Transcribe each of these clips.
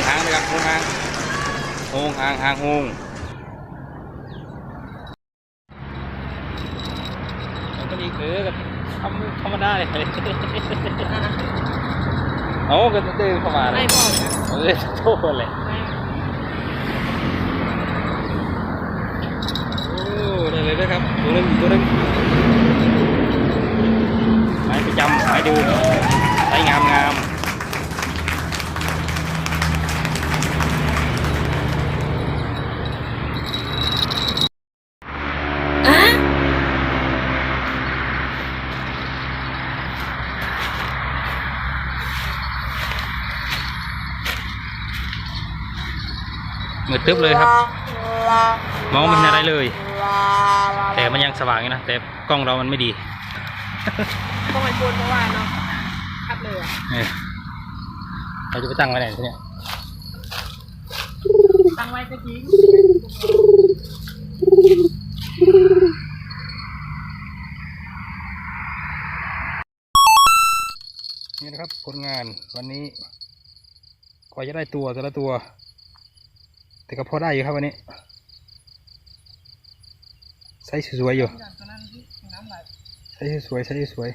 งหางนะครับหงหางหงหางหางหงมันก็ดีคือกับทำธรรมดาเลยเอาก็เดินเข้ามาเลไม่ยบอกนะเออโทษเลยโอ้ได้เลยนะครับตัวหนึงตัวหนึงไม้ประจำไม้ดูไม้งามงาม อะ มืดตึ๊บเลยครับ มองไม่เห็นอะไรเลย แต่มันยังสว่างอยู่นะ แต่กล้องเรามันไม่ดีต้องไปปูนเมื่อวานเนาะขับเลยอะเออเราจะไปตั้งไว้ไหนทีเนี่ยตั้งไว้จะทิ้งนี่นะครับผลงานวันนี้กว่าจะได้ตัวแต่ละตัว แต่ก็พอได้อยู่ครับวันนี้ไซส์สวยๆอยู่ตอนนั้นที่น้ำไหลไซส์สวยๆไซส์สวย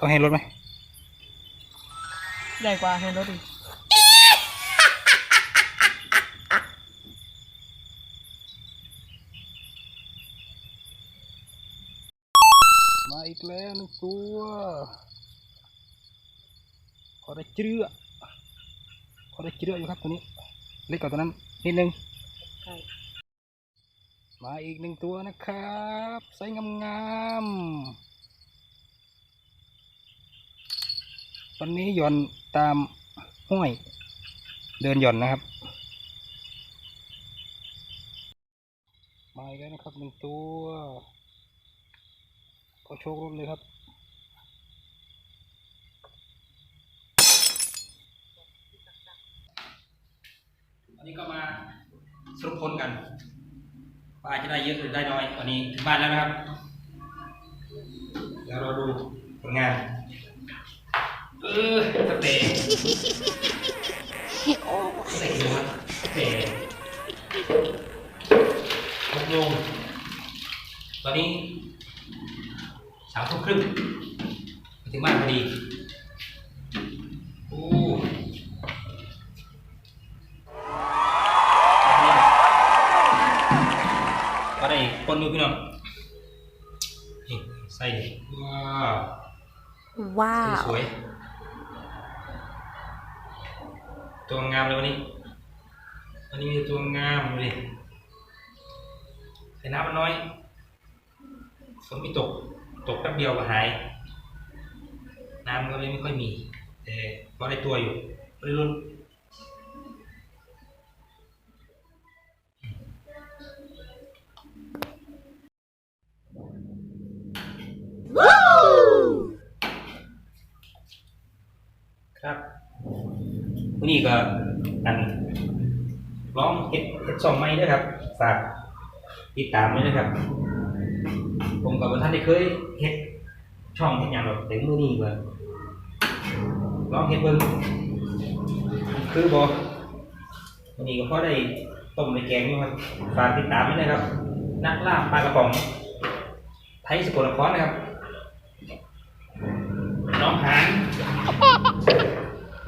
ต้องให้รถไหมใหญ่กว่าเห็นรถอีกมาอีกแล้วหนึ่งตัวขอได้เจื้อขอได้เจื้ออยู่ครับตัวนี้เล็กกว่าตัวนั้นนิดนึงใช่มาอีกหนึ่งตัวนะครับไซส์งามๆ วันนี้ย่อนตามห้วยเดินย่อนนะครับ มาอีกแล้วนะครับหนึ่งตัวขอโชครถเลยครับอันนี้ก็มาสรุปผลกันว่าจะได้เยอะหรือได้น้อยวันนี้ถึงบ้านแล้วนะครับ แล้วเราดูผลงาน เออสเตย์ใส่หัวสเตย์หกโมงตอนนี้สามทุ่มครึ่งมาถึงบ้านพอดีโอ้ก็ได้คนดูพี่น้องใส่ว้าวว้าสวย ตัวงามเลยวันนี้ วันนี้มีตัวงามเลยแต่น้ำมันน้อยฝนไม่ตก ตกแป๊บเดียวก็หาย น้ำก็เลยไม่ค่อยมี แต่ก็ได้ตัวอยู่รุ่นครับวันนี้ก็ อันร้องเฮ็ดเฮ็ดสองไม้ด้วยครับฝากติดตามด้วยนะครับ ผมกับท่านได้เคยเฮ็ดช่องเฮ็ดอย่างแบบแต่มือนี้ก็ลองเฮ็ดเบิ่งคือบอวันนี้ก็พอได้ต้มในแกงอยู่ครับฝากติดตามด้วยนะครับ นักล่าปลากระป๋อง ไทยสกลนครนะครับ น้องหาน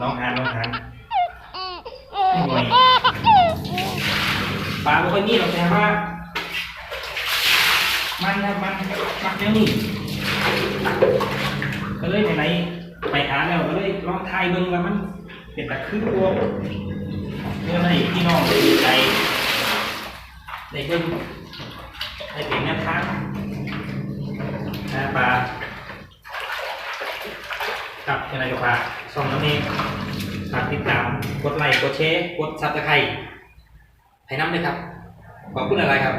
น้องหานน้องหาน ปลาไม่ค่อยมีหรอกแต่ว่ามันครับมันมักเดี๋ยวนี้ก็เลยไหนไปหาแล้วก็เลยลองทายเบิ่งว่ามันเป็นตะคือตัวเพื่อให้พี่น้องได้ใจได้เบิ่งได้เป็นแนวทางนะปลากับยังไงกับปลาสองน้ำเอง ฝากติดตาม กดไลค์ กดแชร์ กดซับสไครต์ให้น้ำเลยครับ ขอบคุณอะไรครับ